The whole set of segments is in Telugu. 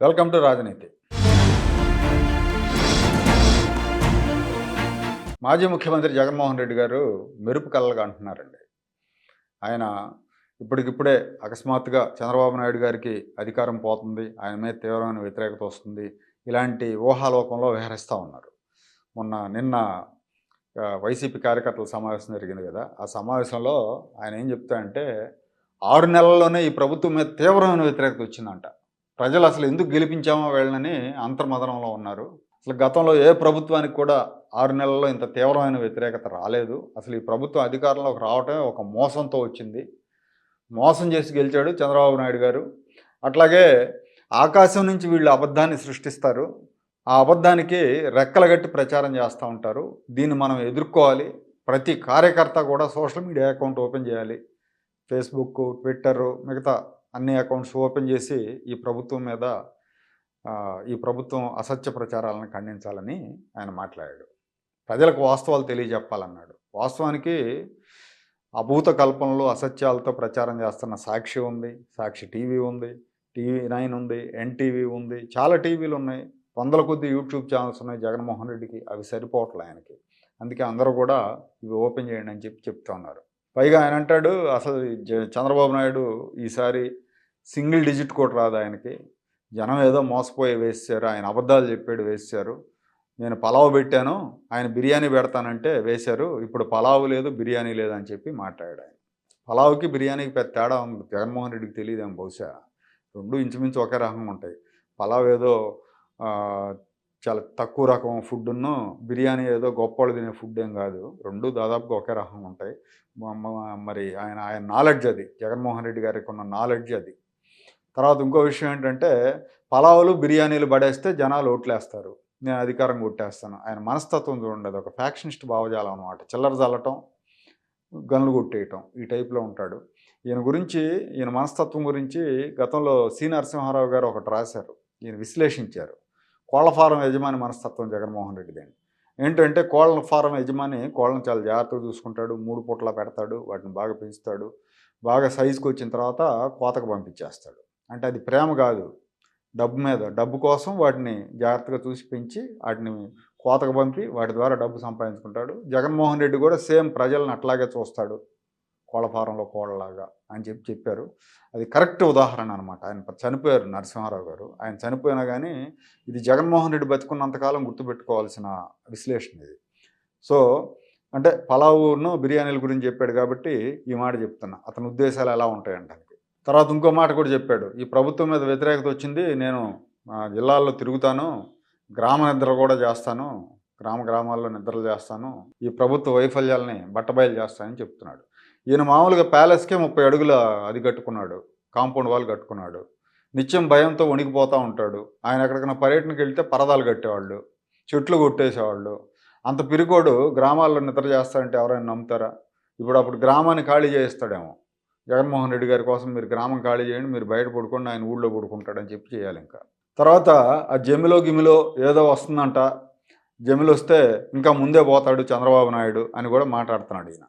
వెల్కమ్ టు రాజనీతి. మాజీ ముఖ్యమంత్రి జగన్మోహన్ రెడ్డి గారు మెరుపు కళ్ళగా అంటున్నారండి. ఆయన ఇప్పటికిప్పుడే అకస్మాత్తుగా చంద్రబాబు నాయుడు గారికి అధికారం పోతుంది ఆయన మీద తీవ్రమైన వ్యతిరేకత వస్తుంది ఇలాంటి ఊహాలోకంలో విహరిస్తూ ఉన్నారు. మొన్న నిన్న వైసీపీ కార్యకర్తల సమావేశం జరిగింది కదా ఆ సమావేశంలో ఆయన ఏం చెప్తారంటే ఆరు నెలల్లోనే ఈ ప్రభుత్వం మీద తీవ్రమైన వ్యతిరేకత వచ్చిందంట. ప్రజలు అసలు ఎందుకు గెలిపించామో వీళ్ళని అంతర్మదనంలో ఉన్నారు. అసలు గతంలో ఏ ప్రభుత్వానికి కూడా ఆరు నెలల్లో ఇంత తీవ్రమైన వ్యతిరేకత రాలేదు. అసలు ఈ ప్రభుత్వం అధికారంలోకి రావటమే ఒక మోసంతో వచ్చింది. మోసం చేసి గెలిచాడు చంద్రబాబు నాయుడు గారు. అట్లాగే ఆకాశం నుంచి వీళ్ళు అబద్ధాన్ని సృష్టిస్తారు. ఆ అబద్ధానికి రెక్కలగట్టి ప్రచారం చేస్తూ ఉంటారు. దీన్ని మనం ఎదుర్కోవాలి. ప్రతి కార్యకర్త కూడా సోషల్ మీడియా అకౌంట్ ఓపెన్ చేయాలి. ఫేస్బుక్ ట్విట్టర్ మిగతా అన్ని అకౌంట్స్ ఓపెన్ చేసి ఈ ప్రభుత్వం మీద ఈ ప్రభుత్వం అసత్య ప్రచారాలను ఖండించాలని ఆయన మాట్లాడాడు. ప్రజలకు వాస్తవాలు తెలియజెప్పాలన్నాడు. వాస్తవానికి అభూత కల్పనలో అసత్యాలతో ప్రచారం చేస్తున్న సాక్షి ఉంది సాక్షి టీవీ ఉంది టీవీ నైన్ ఉంది ఎన్టీవీ ఉంది చాలా టీవీలు ఉన్నాయి. వందల కొద్ది యూట్యూబ్ ఛానల్స్ ఉన్నాయి జగన్మోహన్ రెడ్డికి. అవి సరిపోవట్లే ఆయనకి. అందుకే అందరూ కూడా ఇవి ఓపెన్ చేయండి అని చెప్పి చెప్తున్నారు. పైగా ఆయన అంటాడు అసలు చంద్రబాబు నాయుడు ఈసారి సింగిల్ డిజిట్ కూడా రాదు ఆయనకి. జనం ఏదో మోసపోయి వేసారు ఆయన అబద్ధాలు చెప్పాడు వేసారు నేను పలావ్ పెట్టాను ఆయన బిర్యానీ పెడతానంటే వేశారు ఇప్పుడు పలావ్ లేదు బిర్యానీ లేదు అని చెప్పి మాట్లాడాడు ఆయన. పలావ్కి బిర్యానీకి పెద్ద తేడా ఉంది జగన్మోహన్ రెడ్డికి తెలియదేమో బహుశా. రెండు ఇంచుమించు ఒకే రకంగా ఉంటాయి. పలావ్ ఏదో చాలా తక్కువ రకం ఫుడ్ను బిర్యానీ ఏదో గొప్పవాళ్ళు తినే ఫుడ్ ఏం కాదు. రెండు దాదాపుగా ఒకే రకం ఉంటాయి. మరి ఆయన ఆయన నాలెడ్జ్ అది. జగన్మోహన్ రెడ్డి గారికి ఉన్న నాలెడ్జ్ అది. తర్వాత ఇంకో విషయం ఏంటంటే పలావులు బిర్యానీలు పడేస్తే జనాలు ఓట్లేస్తారు. నేను అధికారం కొట్టేస్తాను. ఆయన మనస్తత్వం చూడండి అది ఒక ఫ్యాక్షనిస్ట్ భావజాలం అనమాట చిల్లర చల్లటం గనులు కొట్టేయటం ఈ టైప్లో ఉంటాడు. ఈయన గురించి ఈయన మనస్తత్వం గురించి గతంలో సి నరసింహారావు గారు ఒకటి రాశారు. ఈయన విశ్లేషించారు. కోళ్ళ ఫారం యజమాని మనస్తత్వం జగన్మోహన్ రెడ్డిదండి ఏంటంటే కోళ్ళ ఫారం యజమాని కోళ్ళని చాలా జాగ్రత్తగా చూసుకుంటాడు మూడు పూట్ల పెడతాడు వాటిని బాగా పెంచుతాడు బాగా సైజుకి వచ్చిన తర్వాత కోతకు పంపించేస్తాడు. అంటే అది ప్రేమ కాదు. డబ్బు మీద డబ్బు కోసం వాటిని జాగ్రత్తగా చూసి పెంచి వాటిని కోతకు పంపి వాటి ద్వారా డబ్బు సంపాదించుకుంటాడు. జగన్మోహన్ రెడ్డి కూడా సేమ్ ప్రజలను అట్లాగే చూస్తాడు. కోళ్ళ ఫారంలో కోళ్ళలాగా అని చెప్పి చెప్పారు. అది కరెక్ట్ ఉదాహరణ అనమాట ఆయన చనిపోయారు నరసింహారావు గారు. ఆయన చనిపోయినా కానీ ఇది జగన్మోహన్ రెడ్డి బతుకున్నంతకాలం గుర్తుపెట్టుకోవాల్సిన విశ్లేషణ ఇది. సో అంటే పలావును బిర్యానీల గురించి చెప్పాడు కాబట్టి ఈ మాట చెప్తున్నా. అతని ఉద్దేశాలు ఎలా ఉంటాయంటానికి. తర్వాత ఇంకో మాట కూడా చెప్పాడు. ఈ ప్రభుత్వం మీద వ్యతిరేకత వచ్చింది నేను జిల్లాల్లో తిరుగుతాను గ్రామ నిద్ర కూడా చేస్తాను గ్రామ గ్రామాల్లో నిద్రలు చేస్తాను ఈ ప్రభుత్వ వైఫల్యాలని బట్టబయలు చేస్తానని చెప్తున్నాడు. ఈయన మామూలుగా ప్యాలెస్కే ముప్పై అడుగుల అది కట్టుకున్నాడు కాంపౌండ్ వాల్ కట్టుకున్నాడు. నిత్యం భయంతో వణికిపోతూ ఉంటాడు. ఆయన ఎక్కడికైనా పర్యటనకి వెళ్తే పరదాలు కట్టేవాళ్ళు చెట్లు కొట్టేసేవాళ్ళు. అంత పిరికోడు గ్రామాల్లో నిద్ర చేస్తాడంటే ఎవరైనా నమ్ముతారా? ఇప్పుడు అప్పుడు గ్రామాన్ని ఖాళీ చేయిస్తాడేమో. జగన్మోహన్ రెడ్డి గారి కోసం మీరు గ్రామం ఖాళీ చేయండి మీరు బయట పడుకోండి ఆయన ఊళ్ళో పడుకుంటాడని చెప్పి చేయాలి ఇంకా. తర్వాత ఆ జమిలో గిమిలో ఏదో వస్తుందంట. జమిలు వస్తే ఇంకా ముందే పోతాడు చంద్రబాబు నాయుడు అని కూడా మాట్లాడుతున్నాడు ఈయన.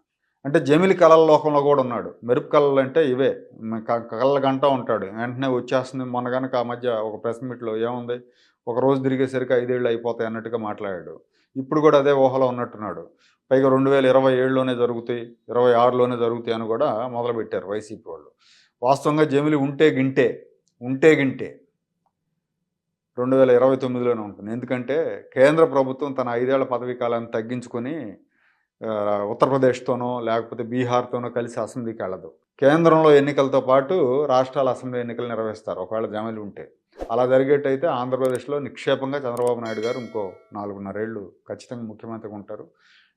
అంటే జమిలి కళల లోకంలో కూడా ఉన్నాడు. మెరుపు కళలు అంటే ఇవే. క- కళ్ళ గంట ఉంటాడు. వెంటనే వచ్చేస్తుంది. మొన్న కనుక ఆ మధ్య ఒక ప్రెస్ మీట్లో ఏముంది? ఒక రోజు తిరిగేసరికి ఐదేళ్ళు అయిపోతాయి అన్నట్టుగా మాట్లాడాడు. ఇప్పుడు కూడా అదే ఊహలో ఉన్నట్టున్నాడు. పైగా రెండు వేల ఇరవై ఏడులోనే జరుగుతాయి. ఇరవై ఆరులోనే జరుగుతాయి అని కూడా మొదలుపెట్టారు వైసీపీ వాళ్ళు. వాస్తవంగా జమిలి ఉంటే గింటే ఉంటే గింటే రెండు వేల ఇరవై తొమ్మిదిలోనే ఉంటుంది. ఎందుకంటే కేంద్ర ప్రభుత్వం తన ఐదేళ్ళ పదవీ కాలాన్ని తగ్గించుకొని ఉత్తరప్రదేశ్తోనో లేకపోతే బీహార్తోనో కలిసి అసెంబ్లీకి వెళ్ళదు. కేంద్రంలో ఎన్నికలతో పాటు రాష్ట్రాల అసెంబ్లీ ఎన్నికలు నిర్వహిస్తారు. ఒకవేళ జమలు ఉంటే. అలా జరిగేటైతే ఆంధ్రప్రదేశ్లో నిక్షేపంగా చంద్రబాబు నాయుడు గారు ఇంకో నాలుగున్నరేళ్ళు ఖచ్చితంగా ముఖ్యమంత్రిగా ఉంటారు.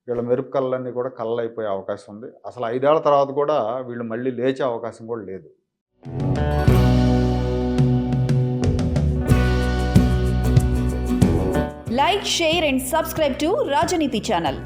వీళ్ళ మెరుపు కళ్ళన్నీ కూడా కళ్ళైపోయే అవకాశం ఉంది. అసలు ఐదేళ్ళ తర్వాత కూడా వీళ్ళు మళ్ళీ లేచే అవకాశం కూడా లేదు. Like share and subscribe to Rajneeti channel